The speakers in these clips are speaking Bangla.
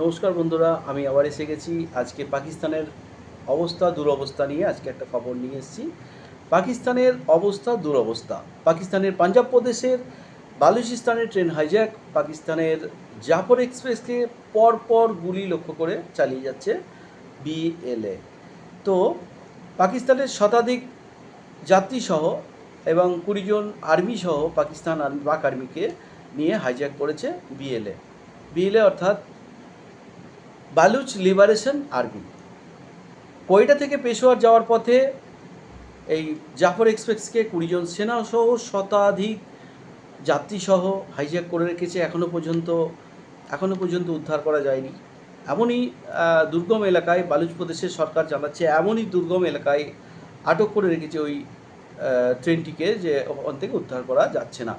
নমস্কার বন্ধুরা, আমি আবার এসে গেছি। আজকে পাকিস্তানের অবস্থা, দুরবস্থা নিয়ে আজকে একটা খবর নিয়ে এসেছি। পাকিস্তানের অবস্থা, দুরবস্থা। পাকিস্তানের পাঞ্জাব প্রদেশের বালুচিস্তানের ট্রেন হাইজ্যাক পাকিস্তানের জাফর এক্সপ্রেসকে পরপর গুলি লক্ষ্য করে চালিয়ে যাচ্ছে বিএলএ তো, পাকিস্তানের শতাধিক যাত্রীসহ এবং কুড়িজন আর্মি সহ পাকিস্তান পাক আর্মিকে নিয়ে হাইজ্যাক করেছে বিএলএ বিএলএ অর্থাৎ বালুচ লিবারেশন আর্মি কোয়েটা থেকে পেশোয়ার যাওয়ার পথে এই জাফর এক্সপ্রেসকে কুড়িজন সেনা সহ শতাধিক যাত্রীসহ হাইজ্যাক করে রেখেছে এখনও পর্যন্ত এখনও পর্যন্ত উদ্ধার করা যায়নি। এমনই দুর্গম এলাকায় বালুচ প্রদেশের সরকার জানাচ্ছে, এমনই দুর্গম এলাকায় আটক করে রেখেছে ওই ট্রেনটিকে যে ওখান থেকে উদ্ধার করা যাচ্ছে না।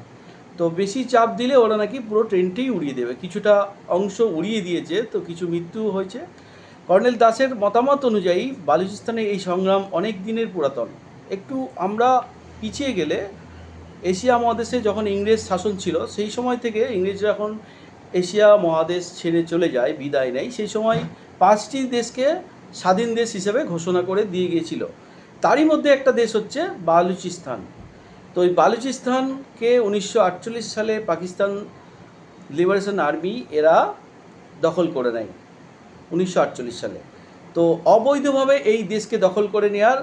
তো বেশি চাপ দিলে ওরা নাকি পুরো ট্রেনটাই উড়িয়ে দেবে। কিছুটা অংশ উড়িয়ে দিয়েছে, তো কিছু মৃত্যু হয়েছে। কর্নেল দাসের মতামত অনুযায়ী বালুচিস্তানে এই সংগ্রাম অনেক দিনের পুরাতন। একটু আমরা পিছিয়ে গেলে এশিয়া মহাদেশে যখন ইংরেজ শাসন ছিল, সেই সময় থেকে ইংরেজরা যখন এশিয়া মহাদেশ ছেড়ে চলে যায়, বিদায় নেয়। সেই সময় পাঁচটি দেশকে স্বাধীন দেশ হিসেবে ঘোষণা করে দিয়ে গিয়েছিল। তারই মধ্যে একটা দেশ হচ্ছে বালুচিস্তান। তো ওই বালুচিস্তানকে উনিশশো আটচল্লিশ সালে পাকিস্তান লিবারেশন আর্মি এরা দখল করে নেয়, উনিশশো আটচল্লিশ সালে। তো অবৈধভাবে এই দেশকে দখল করে নেওয়ার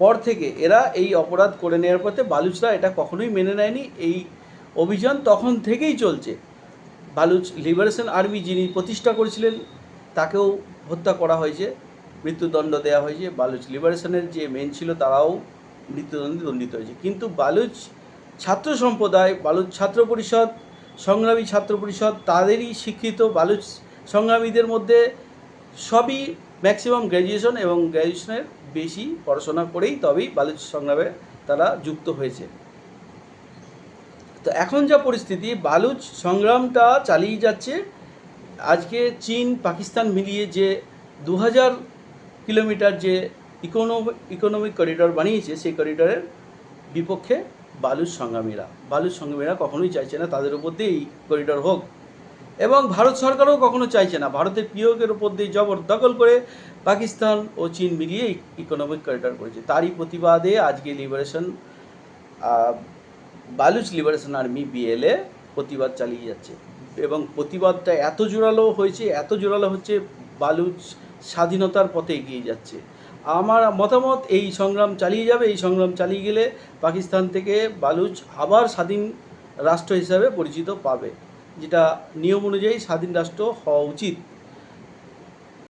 পর থেকে এরা এই অপরাধ করে নেওয়ার পথে বালুচরা এটা কখনোই মেনে নেয়নি। এই অভিযান তখন থেকেই চলছে। বালুচ লিবারেশন আর্মি যিনি প্রতিষ্ঠা করেছিলেন, তাকেও হত্যা করা হয়েছে, মৃত্যুদণ্ড দেওয়া হয়েছে। বালুচ লিবারেশনের যে মেন ছিল, তারাও মৃত্যুদণ্ডে দণ্ডিত হয়েছে। কিন্তু বালুচ ছাত্র সম্প্রদায়, বালুচ ছাত্র পরিষদ, সংগ্রামী ছাত্র পরিষদ, তাদেরই শিক্ষিত বালুচ সংগ্রামীদের মধ্যে সবই ম্যাক্সিমাম গ্র্যাজুয়েশন এবং গ্র্যাজুয়েশনের বেশি পড়াশোনা করেই তবেই বালুচ সংগ্রামে তারা যুক্ত হয়েছে। তো এখন যা পরিস্থিতি, বালুচ সংগ্রামটা চালিয়ে যাচ্ছে। আজকে চীন পাকিস্তান মিলিয়ে যে দু হাজার কিলোমিটার যে ইকোনমি ইকোনমিক করিডর বানিয়েছে, সেই করিডরের বিপক্ষে বালুচ সংগ্রামীরা। বালুর সংগ্রামীরা কখনোই চাইছে না তাদের উপর দিয়েই করিডর হোক। এবং ভারত সরকারও কখনো চাইছে না। ভারতের পিওকের উপর দিয়ে জবরদখল করে পাকিস্তান ও চীন মিলিয়ে ইকোনমিক করিডর করেছে। তারই প্রতিবাদে আজকে liberation Baloch liberation army BLA প্রতিবাদ চালিয়ে যাচ্ছে। এবং প্রতিবাদটা এত জোরালো হয়েছে, এত জোরালো হচ্ছে বালুচ স্বাধীনতার পথে এগিয়ে যাচ্ছে। আমার মতামত, এই সংগ্রাম চালিয়ে যাবে, এই সংগ্রাম চালিয়ে গেলে পাকিস্তান থেকে বালুচ আবার স্বাধীন রাষ্ট্র হিসাবে পরিচিত পাবে, যেটা নিয়ম অনুযায়ী স্বাধীন রাষ্ট্র হওয়া উচিত।